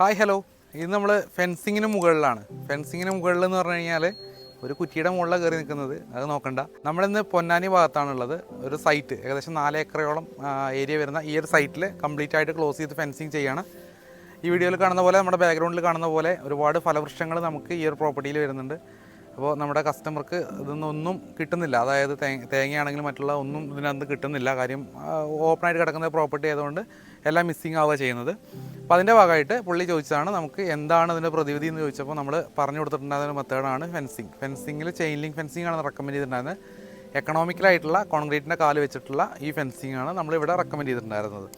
Hi hello. ഇത് നമ്മൾ ഫെൻസിങ്ങിന് മുകളിലാണ്. ഫെൻസിങ്ങിന് മുകളിൽ എന്ന് പറഞ്ഞു കഴിഞ്ഞാൽ ഒരു കുറ്റിയുടെ മുകളിലാണ് കയറി നിൽക്കുന്നത് അത് നോക്കണ്ട. നമ്മളിന്ന് പൊന്നാനി ഭാഗത്താണുള്ളത്. ഒരു സൈറ്റ് ഏകദേശം നാല് ഏക്കറയോളം ഏരിയ വരുന്ന ഈ ഒരു സൈറ്റിൽ കംപ്ലീറ്റ് ആയിട്ട് ക്ലോസ് ചെയ്ത് ഫെൻസിങ് ചെയ്യാണ്. ഈ വീഡിയോയിൽ കാണുന്ന പോലെ നമ്മുടെ ബാക്ക്ഗ്രൗണ്ടിൽ കാണുന്ന പോലെ ഒരുപാട് ഫലവൃക്ഷങ്ങൾ നമുക്ക് ഈ ഒരു പ്രോപ്പർട്ടിയിൽ വരുന്നുണ്ട്. അപ്പോൾ നമ്മുടെ കസ്റ്റമർക്ക് ഇതൊന്നും കിട്ടുന്നില്ല. അതായത് തേങ്ങയാണെങ്കിലും മറ്റുള്ള ഒന്നും ഇതിനകത്ത് കിട്ടുന്നില്ല. കാര്യം ഓപ്പണായിട്ട് കിടക്കുന്ന പ്രോപ്പർട്ടി ആയതുകൊണ്ട് എല്ലാം മിസ്സിങ് ആവുക ചെയ്യുന്നത്. അപ്പോൾ അതിന്റെ ഭാഗമായിട്ട് പുള്ളി ചോദിച്ചതാണ് നമുക്ക് എന്താണ് അതിന്റെ പ്രതിവിധി എന്ന് ചോദിച്ചപ്പോൾ നമ്മൾ പറഞ്ഞു കൊടുത്തിട്ടുണ്ടായിരുന്ന മെത്തേഡാണ് ഫെൻസിങ് ഫെൻസിങ്ങിൽ ചെയിൻ ലിങ്ക് ഫെൻസിങ് ആണ് റെക്കമെൻഡ് ചെയ്തിട്ടുണ്ടായിരുന്നത്. എക്കണോമിക്കലായിട്ടുള്ള കോൺക്രീറ്റിന്റെ കാൽ വെച്ചിട്ടുള്ള ഈ ഫെൻസിങ് ആണ് നമ്മളിവിടെ റെക്കമെൻഡ് ചെയ്തിട്ടുണ്ടായിരുന്നത്.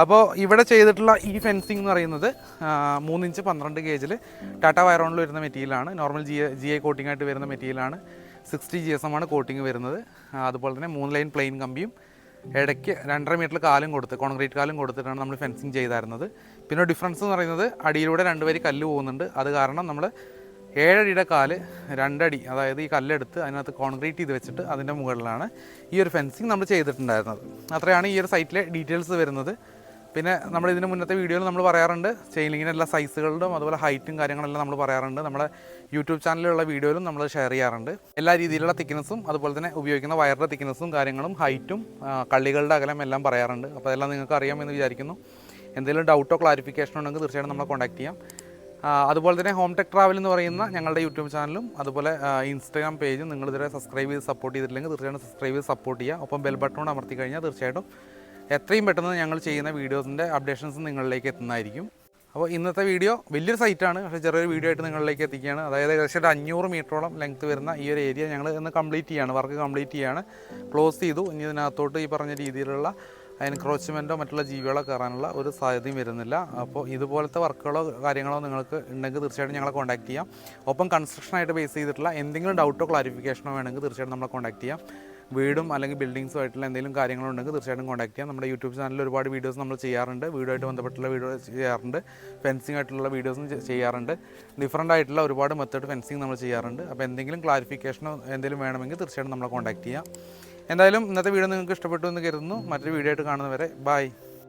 അപ്പോൾ ഇവിടെ ചെയ്തിട്ടുള്ള ഈ ഫെൻസിങ് എന്ന് പറയുന്നത് മൂന്നിഞ്ച് പന്ത്രണ്ട് ഗേജിൽ ടാറ്റ വയറോണിൽ വരുന്ന മെറ്റീരിയലാണ് normal G G I coating ആയിട്ട് വരുന്ന മെറ്റീരിയലാണ് സിക്സ്റ്റി ജി എസ് എം ആണ് കോട്ടിംഗ് വരുന്നത്. അതുപോലെ തന്നെ മൂന്ന് ലൈൻ പ്ലെയിൻ കമ്പിയും ഇടയ്ക്ക് രണ്ടര മീറ്റർ കാലും കൊടുത്ത് കോൺക്രീറ്റ് കാലും കൊടുത്തിട്ടാണ് നമ്മൾ ഫെൻസിങ് ചെയ്തായിരുന്നത്. പിന്നെ ഡിഫറൻസ് എന്ന് പറയുന്നത് അടിയിലൂടെ രണ്ട് വരി കല്ല് പോകുന്നുണ്ട്. അത് കാരണം നമ്മൾ ഏഴടിയുടെ കാൽ രണ്ടടി അതായത് ഈ കല്ലെടുത്ത് അതിനകത്ത് കോൺക്രീറ്റ് ചെയ്ത് വെച്ചിട്ട് അതിന്റെ മുകളിലാണ് ഈ ഒരു ഫെൻസിങ് നമ്മൾ ചെയ്തിട്ടുണ്ടായിരുന്നത്. അത്രയാണ് ഈ ഒരു സൈറ്റിലെ ഡീറ്റെയിൽസ് വരുന്നത്. പിന്നെ നമ്മൾ ഇതിന് മുന്നത്തെ വീഡിയോയിൽ നമ്മൾ പറയാറുണ്ട് ചെയിലിങ്ങിന്റെ എല്ലാ സൈസുകളിലും അതുപോലെ ഹൈറ്റും കാര്യങ്ങളെല്ലാം നമ്മൾ പറയാറുണ്ട്. നമ്മുടെ യൂട്യൂബ് ചാനലിലുള്ള വീഡിയോയിലും നമ്മൾ ഷെയർ ചെയ്യാറുണ്ട്. എല്ലാ രീതിയിലുള്ള തിക്നെസ്സും അതുപോലെ തന്നെ ഉപയോഗിക്കുന്ന വയറിന്റെ തിക്നെസ്സും കാര്യങ്ങളും ഹൈറ്റും കള്ളികളുടെ അകലം എല്ലാം പറയാറുണ്ട്. അപ്പോൾ അതെല്ലാം നിങ്ങൾക്ക് അറിയാമെന്ന് വിചാരിക്കുന്നു. എന്തെങ്കിലും ഡൗട്ടോ ക്ലാരിഫിക്കേഷനോ ഉണ്ടെങ്കിൽ തീർച്ചയായിട്ടും നമ്മളെ കോൺടാക്ട് ചെയ്യാം. അതുപോലെ തന്നെ ഹോം ടെക് ട്രാവൽ എന്ന് പറയുന്ന ഞങ്ങളുടെ യൂട്യൂബ് ചാനലും അതുപോലെ ഇൻസ്റ്റാഗ്രാം പേജും നിങ്ങൾ ഇതുവരെ സബ്സ്ക്രൈബ് ചെയ്ത് സപ്പോർട്ട് ചെയ്തിട്ടില്ലെങ്കിൽ തീർച്ചയായിട്ടും സബ്സ്ക്രൈബ് ചെയ്ത് സപ്പോർട്ട് ചെയ്യുക. ഒപ്പം ബെൽ ബട്ടൺ അമർത്തി കഴിഞ്ഞാൽ തീർച്ചയായിട്ടും എത്രയും പെട്ടെന്ന് ഞങ്ങൾ ചെയ്യുന്ന വീഡിയോസിന്റെ അപ്ഡേഷൻസ് നിങ്ങളിലേക്ക് എത്തുന്നതായിരിക്കും. അപ്പോൾ ഇന്നത്തെ വീഡിയോ വലിയൊരു സൈറ്റാണ് പക്ഷേ ചെറിയൊരു വീഡിയോ ആയിട്ട് നിങ്ങളിലേക്ക് എത്തിക്കുകയാണ്. അതായത് ഏകദേശം ഒരു അഞ്ഞൂറ് മീറ്ററോളം ലെങ്ത് വരുന്ന ഈ ഒരു ഏരിയ ഞങ്ങൾ ഇന്ന് കംപ്ലീറ്റ് ചെയ്യാണ് വർക്ക് കംപ്ലീറ്റ് ചെയ്യാണ് ക്ലോസ് ചെയ്തു. ഇനി ഇതിനകത്തോട്ട് ഈ പറഞ്ഞ രീതിയിലുള്ള എൻക്രോച്ച്മെന്റോ മറ്റുള്ള ജീവികളോ കയറാനുള്ള ഒരു സാധ്യതയും വരുന്നില്ല. അപ്പോൾ ഇതുപോലത്തെ വർക്കുകളോ കാര്യങ്ങളോ നിങ്ങൾക്ക് ഉണ്ടെങ്കിൽ തീർച്ചയായിട്ടും ഞങ്ങളെ കോൺടാക്ട് ചെയ്യാം. ഒപ്പം കൺസ്ട്രക്ഷനായിട്ട് ബേസ് ചെയ്തിട്ടുള്ള എന്തെങ്കിലും ഡൗട്ടോ ക്ലാരിഫിക്കേഷനോ വേണമെങ്കിൽ തീർച്ചയായിട്ടും നമ്മളെ കോൺടാക്ട് ചെയ്യാം. വീടും അല്ലെങ്കിൽ ബിൽഡിങ്സും ആയിട്ടുള്ള എന്തെങ്കിലും കാര്യങ്ങളുണ്ടെങ്കിൽ തീർച്ചയായിട്ടും കോൺടാക്ട് ചെയ്യാം. നമ്മുടെ യൂട്യൂബ് ചാനലിൽ ഒരുപാട് വീഡിയോസ് നമ്മൾ ചെയ്യാറുണ്ട്. വീടുമായിട്ട് ബന്ധപ്പെട്ടുള്ള വീഡിയോ ചെയ്യാറുണ്ട്. ഫെൻസിങ് ആയിട്ടുള്ള വീഡിയോസും ചെയ്യാറുണ്ട്. ഡിഫറന്റ് ആയിട്ടുള്ള ഒരുപാട് മെത്തേഡ് ഫെൻസിങ് നമ്മൾ ചെയ്യാറുണ്ട്. അപ്പോൾ എന്തെങ്കിലും ക്ലാരിഫിക്കേഷനോ എന്തെങ്കിലും വേണമെങ്കിൽ തീർച്ചയായിട്ടും നമ്മളെ കോൺടാക്ട് ചെയ്യാം. എന്തായാലും ഇന്നത്തെ വീഡിയോ നിങ്ങൾക്ക് ഇഷ്ടപ്പെട്ടു എന്ന് കരുതുന്നു. മറ്റൊരു വീഡിയോ ആയിട്ട് കാണുന്നവരെ ബൈ